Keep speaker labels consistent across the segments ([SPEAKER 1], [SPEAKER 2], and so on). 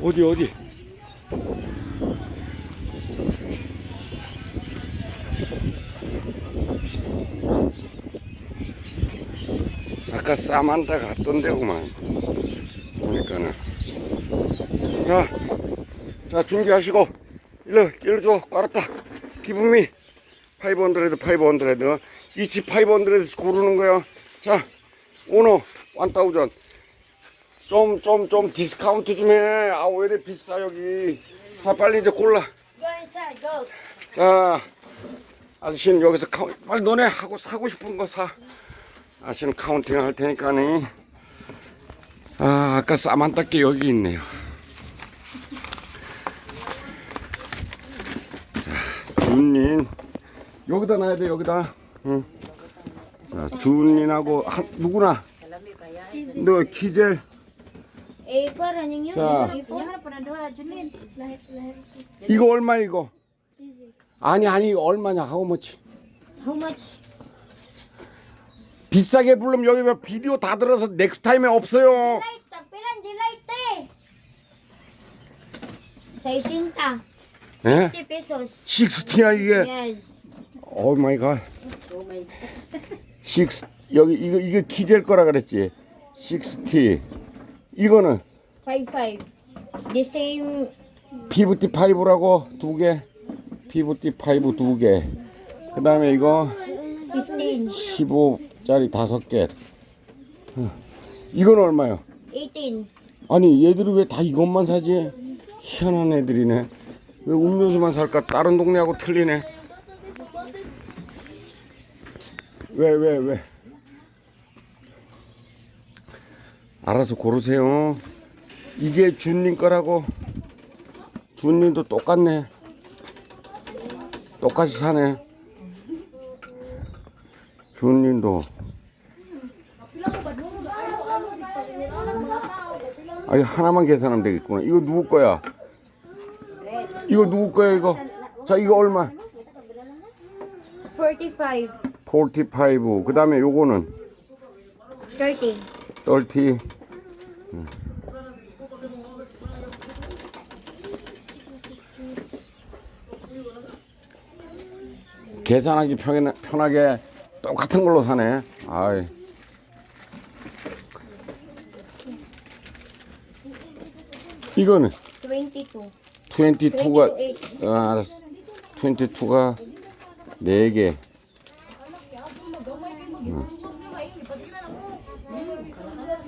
[SPEAKER 1] 어디 어디? 아까 사만다 갔던 데구만. 보니까는. 자, 자 준비하시고. 일로 일로 줘. 깔았다. 기분미 500 500 이치 500 고르는 거야. 자 오너 1000 좀 좀 좀 디스카운트 좀 해 아 왜 이래 비싸 여기 자 빨리 이제 골라. 자, 아저씨는 여기서 카운, 빨리 너네 하고 사고 싶은 거 사. 아저씨는 카운팅 할 테니까니. 아, 아까 싸만따께 여기 있네요. 자, 준린. 여기다 놔야 돼, 여기다. 응. 자, 한, 누구나. 너 키젤.
[SPEAKER 2] Eh.
[SPEAKER 1] 자. 이거 얼마 이거? 아니, 아니, 얼마냐.
[SPEAKER 2] How much?
[SPEAKER 1] 비싸게 부르면 여기 왜 비디오 다 들어서 넥스트 타임에 없어요.
[SPEAKER 2] Light, tagpilan, di light eh. Sa isinta.
[SPEAKER 1] 예?
[SPEAKER 2] 60 pesos.
[SPEAKER 1] 식스티야 이게.
[SPEAKER 2] Yes.
[SPEAKER 1] 오 마이 갓.
[SPEAKER 2] Oh my.
[SPEAKER 1] 식스 여기 이거 이거 키젤 거라 그랬지. 식스티. 이거는
[SPEAKER 2] 5-5. The same.
[SPEAKER 1] 피부티 파이브라고 두 개. 피부티 파이브 두 개. 그 다음에 이거
[SPEAKER 2] 15.
[SPEAKER 1] 15짜리 다섯 개. 어. 이건 얼마요?
[SPEAKER 2] 18.
[SPEAKER 1] 아니 얘들이 왜 다 이것만 사지? 희한한 애들이네. 왜 음료수만 살까? 다른 동네하고 틀리네. 왜 왜 왜, 알아서 고르세요. 이게 준님 거라고. 준님도 똑같네. 똑같이 사네. 준님도. 아니 하나만 계산하면 되겠구나. 이거 누구 거야? 이거 누구 거야 이거? 자 이거 얼마?
[SPEAKER 2] 45.
[SPEAKER 1] 45. 그 다음에 요거는
[SPEAKER 2] 30.
[SPEAKER 1] 30. 음. 계산하기 편하, 편하게 똑같은 걸로 사네. 아이. 이거는
[SPEAKER 2] 22.
[SPEAKER 1] 22가
[SPEAKER 2] 22.
[SPEAKER 1] 아, 알았어. 22가 4개.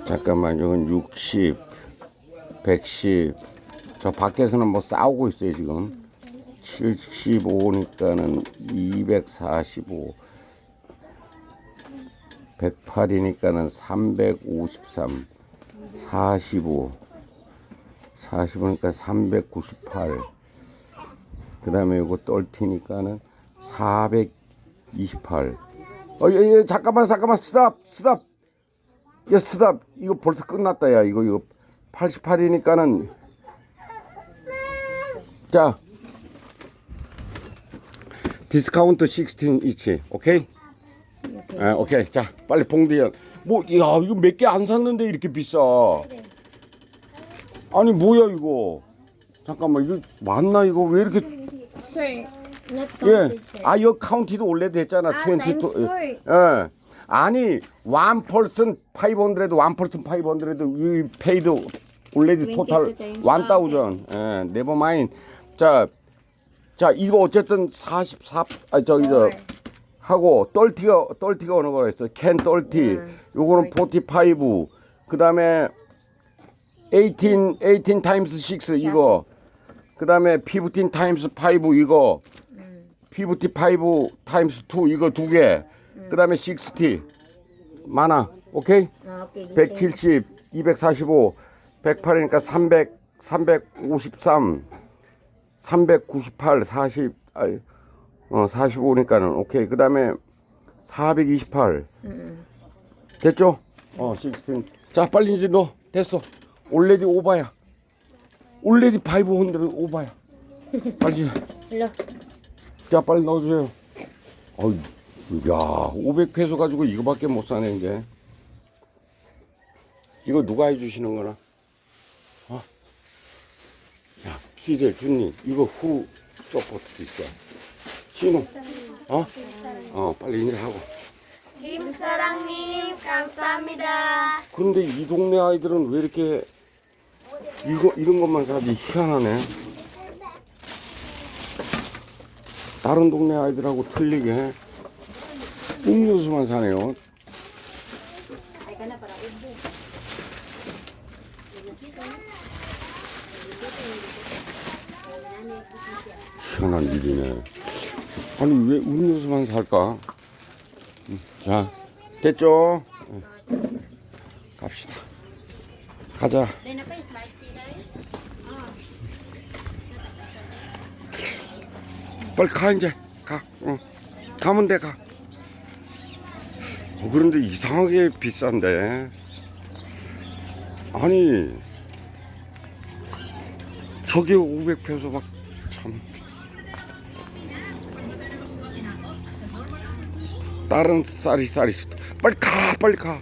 [SPEAKER 1] 잠깐만, 이건 60, 110. 저 밖에서는 뭐 싸우고 있어요, 지금. 75니까는 245. 108이니까는 353. 45. 45니까 398. 그 다음에 요거 떨티니까는 428. 어, 예, 예, 잠깐만, 잠깐만, 스탑, 스탑. 야, 스탑. 이거 벌써 끝났다, 야. 이거, 이거 88이니까는. 자. 디스카운트 16 이치. 오케이? 아, 오케이. 자, 빨리 봉디야. 뭐, 야, 이거 몇 개 안 샀는데 이렇게 비싸. 아니, 뭐야, 이거. 잠깐만, 이거 맞나, 이거? 왜 이렇게.
[SPEAKER 2] Not
[SPEAKER 1] 예. 아, 이거 카운티도 원래 됐잖아.
[SPEAKER 2] 아,
[SPEAKER 1] 22.
[SPEAKER 2] times four.
[SPEAKER 1] 예. 아니, one person 500, one person 500, we paid already total
[SPEAKER 2] 22 times.
[SPEAKER 1] 1000. 예, never mind. 자, 자, 이거 어쨌든 44, 아, 저기, 저, 하고, 떨티가, 떨티가 어느 거라 했어. 캔 떨티. 요거는 45. 그 다음에 18, 18 times 6 이거. 그 다음에 15 times 5 이거. 55 times 2 이거 두 개. 그 다음에 60. 많아. 오케이?
[SPEAKER 2] The same.
[SPEAKER 1] 170, 245, 108이니까 300, 353, 398, 40, 아니, 어, 45니까는 오케이. 그 다음에 428. 됐죠? 어, 16. 자, 빨리 이제 너 됐어. 올레디 오바야. 올레디 500 오바야. 빨리.
[SPEAKER 2] Hello.
[SPEAKER 1] 자, 빨리 넣어주세요. 어이, 야, 500페소 가지고 이거밖에 못 사네, 이제. 이거 누가 해주시는 거나? 어? 야, 키제 준니 이거 후 서포트도 있어. 신호. 어? 어, 빨리 인사하고.
[SPEAKER 2] 김사랑님 감사합니다.
[SPEAKER 1] 그런데 이 동네 아이들은 왜 이렇게 이거 이런 것만 사지 희한하네. 다른 동네 아이들하고 틀리게 음료수만 사네요. 희한한 일이네. 아니 왜 음료수만 살까? 음, 자 됐죠? 갑시다. 가자. 빨리 가 이제 가. 응. 가면 돼 가. 어, 그런데 이상하게 비싼데. 아니 저게 500페소 막 참 다른 쌀이 쌀이. 빨리 가 빨리 가.